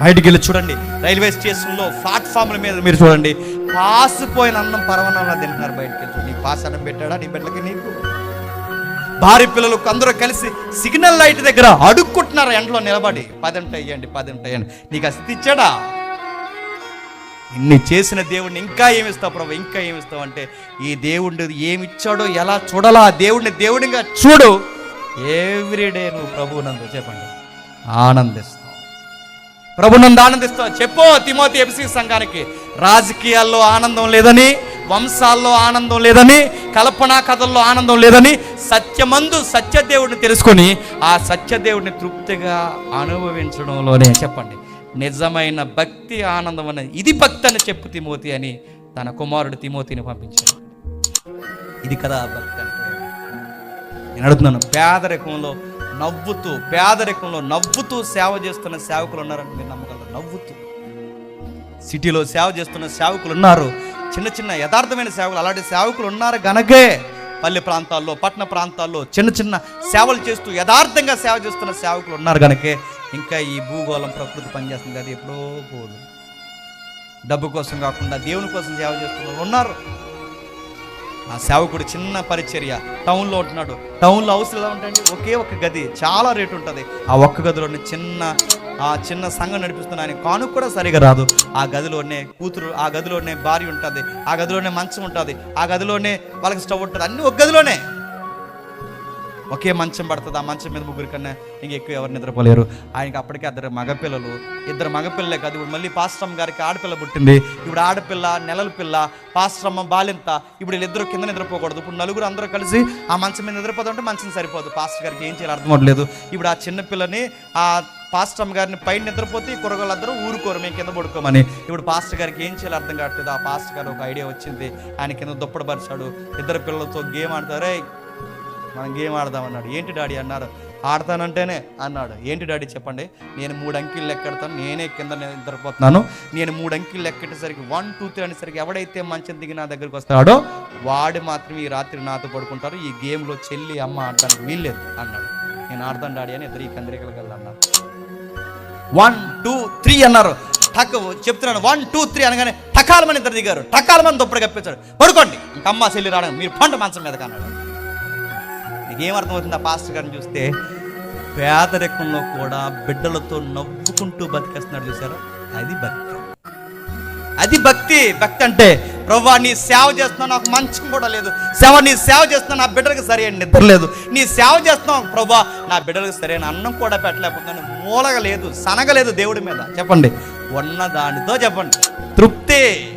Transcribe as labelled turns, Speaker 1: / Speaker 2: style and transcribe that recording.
Speaker 1: బయటికి వెళ్ళి చూడండి. రైల్వే స్టేషన్లో ప్లాట్ఫామ్ల మీద మీరు చూడండి. పాసిపోయిన అన్నం పరవనంలో తింటున్నారు బయటికి వెళ్ళి నీ పాస్ అన్నం పెట్టాడా? నీ బిడ్డలకి నీకు? భార్య పిల్లలు అందరూ కలిసి సిగ్నల్ లైట్ దగ్గర అడుక్కుంటున్నారు ఎండలో నిలబడి. పదింట అయ్యండి పదింట అయ్యండి నీకు అస్థితి ఇచ్చాడా? ఇన్ని చేసిన దేవుడిని ఇంకా ఏమిస్తావు ప్రభు? ఇంకా ఏమిస్తావు అంటే ఈ దేవుడు ఏమి ఇచ్చాడో ఎలా చూడాలా దేవుడిని దేవుడిగా చూడు. ఎవ్రీడే నువ్వు ప్రభువునందు చెప్పండి. ఆనందిస్తా ప్రభునందు ఆనందిస్తాం. చెప్పు తిమోతి ఎఫ్సి సంఘానికి. రాజకీయాల్లో ఆనందం లేదని వంశాల్లో ఆనందం లేదని కల్పనా కథల్లో ఆనందం లేదని సత్యమందు సత్యదేవుడిని తెలుసుకొని ఆ సత్యదేవుడిని తృప్తిగా అనుభవించడంలోనే చెప్పండి. నిజమైన భక్తి ఆనందం అనేది ఇది భక్తి అని చెప్పు తిమోతి అని తన కుమారుడు తిమోతిని పంపించాడు. ఇది కదా భక్తి అంటే నేను అడుగుతున్నాను పేదరికంలో నవ్వుతూ పేదరికంలో నవ్వుతూ సేవ చేస్తున్న సేవకులు ఉన్నారని మీరు నమ్మగలరు? నవ్వుతూ. సిటీలో సేవ చేస్తున్న సేవకులు ఉన్నారు. చిన్న చిన్న యథార్థమైన సేవకులు అలాంటి సేవకులు ఉన్నారు గనకే పల్లె ప్రాంతాల్లో పట్టణ ప్రాంతాల్లో చిన్న చిన్న సేవలు చేస్తూ యథార్థంగా సేవ చేస్తున్న సేవకులు ఉన్నారు కనుకే ఇంకా ఈ భూగోళం ప్రకృతి పనిచేస్తుంది. అది ఎప్పుడో పోదు. డబ్బు కోసం కాకుండా దేవుని కోసం సేవ చేస్తున్న వాళ్ళు ఉన్నారు. ఆ సేవకుడు చిన్న పరిచర్య. టౌన్లో ఉంటున్నాడు. టౌన్లో హౌస్ ఎలా ఉంటాయండి? ఒకే ఒక గది. చాలా రేటు ఉంటుంది. ఆ ఒక్క గదిలోనే చిన్న ఆ చిన్న సంఘం నడిపిస్తున్న ఆయన కానుక కూడా సరిగా రాదు. ఆ గదిలోనే కూతురు ఆ గదిలోనే భార్య ఉంటుంది. ఆ గదిలోనే మంచం ఉంటుంది. ఆ గదిలోనే వాళ్ళకి స్టవ్ ఉంటుంది. అన్నీ ఒక గదిలోనే. ఒకే మంచం పడుతుంది ఆ మంచం మీద ముగ్గురు కన్నా ఇంక ఎక్కువ ఎవరు నిద్రపోలేరు. ఆయనకి అప్పటికే ఇద్దరు మగపిల్లలు ఇద్దరు మగపిల్లలే కాదు ఇప్పుడు మళ్ళీ పాస్టమ్ గారికి ఆడపిల్ల పుట్టింది ఇప్పుడు ఆడపిల్ల నెలల పిల్ల పాశ్రమ బాలింత ఇప్పుడు వీళ్ళిద్దరు కింద నిద్రపోకూడదు ఇప్పుడు నలుగురు అందరూ కలిసి ఆ మంచం మీద నిద్రపోతుంటే మంచం సరిపోదు. పాస్టర్ గారికి ఏం చేయాలి అర్థం అవ్వట్లేదు. ఇప్పుడు ఆ చిన్న పిల్లని ఆ పాస్టమ్ గారిని పైన నిద్రపోతే ఈ కురగలందరూ ఊరుకోరు మేము కింద పడుకోమని. ఇప్పుడు పాస్టర్ గారికి ఏం చేయాలి అర్థం కావట్లేదు. ఆ పాస్టర్ గారు ఒక ఐడియా వచ్చింది. ఆయన కింద దుప్పటి పరిచాడు. ఇద్దరు పిల్లలతో గేమ్ ఆడతారే. మనం గేమ్ ఆడదాం అన్నాడు. ఏంటి డాడీ? అన్నారు. ఆడతానంటేనే అన్నాడు. ఏంటి డాడీ చెప్పండి? నేను మూడు అంకెలు లెక్కెడతాను. నేనే కింద నిద్రపోతున్నాను. నేను మూడు అంకెలు లెక్కెట్టేసరికి వన్ టూ త్రీ అనేసరికి ఎవడైతే మంచం దిగి నా దగ్గరికి వస్తాడో వాడు మాత్రం ఈ రాత్రి నాతో పడుకుంటారు. ఈ గేమ్లో చెల్లి అమ్మ ఆడటానికి వీల్లేదు అన్నాడు. నేను ఆడతాను డాడీ అని ఇద్దరు ఈ కందిరికలకు అన్నారు. వన్ టూ త్రీ అన్నారు. టక్ చెప్తున్నాను వన్ టూ త్రీ అనగానే టకాలమని ఇద్దరు దిగారు. టకాలమని దుప్పటి కప్పించాడు. పడుకోండి. ఇంక అమ్మ చెల్లి రావడం మీరు పంట మంచం మీద కన్నాడు నీకు అర్థమవుతుంది ఆ పాస్టర్ గారిని చూస్తే పేదరికంలో కూడా బిడ్డలతో నవ్వుకుంటూ బతికేస్తున్నాడు చూసారా అది భక్తి. అది భక్తి. భక్తి అంటే ప్రభా నీ సేవ చేస్తున్నావు నాకు మంచం కూడా లేదు. సేవ నీ సేవ చేస్తున్నా నా బిడ్డలకు సరైన నిద్ర లేదు. నీ సేవ చేస్తున్నావు ప్రభా నా బిడ్డలకు సరైన అన్నం కూడా పెట్టలేకపోతున్నాను. మూలగలేదు సనగలేదు దేవుడి మీద. చెప్పండి. ఉన్న దానితో చెప్పండి. తృప్తి.